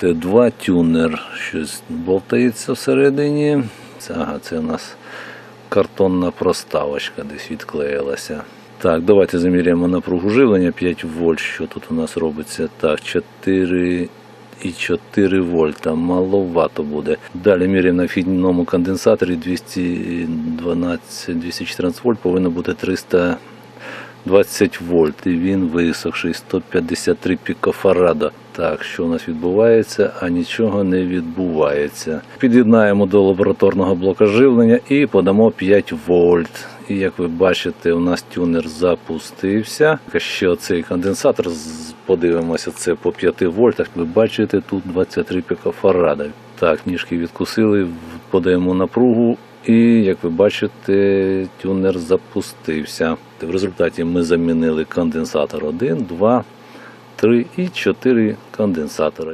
Т2 тюнер. Щось болтається всередині. Ага, це у нас картонна проставочка десь відклеїлася. Так, давайте заміряємо напругу живлення 5 вольт. Що тут у нас робиться? Так, 4 і 4 вольта. Маловато буде. Далі міряємо на фідному конденсаторі 212 214 вольт, повинно бути 300 20 вольт, і він висохший 153 пікофарада. Так, що у нас відбувається, а нічого не відбувається. Під'єднаємо до лабораторного блока живлення і подамо 5 вольт. І як ви бачите, у нас тюнер запустився. Ще оцей конденсатор, подивимося, це по 5 вольтах. Ви бачите, тут 23 пікофарада. Так, ніжки відкусили, подаємо напругу. І як ви бачите, тюнер запустився. В результаті ми замінили конденсатор 1, 2, 3 і 4 конденсатора.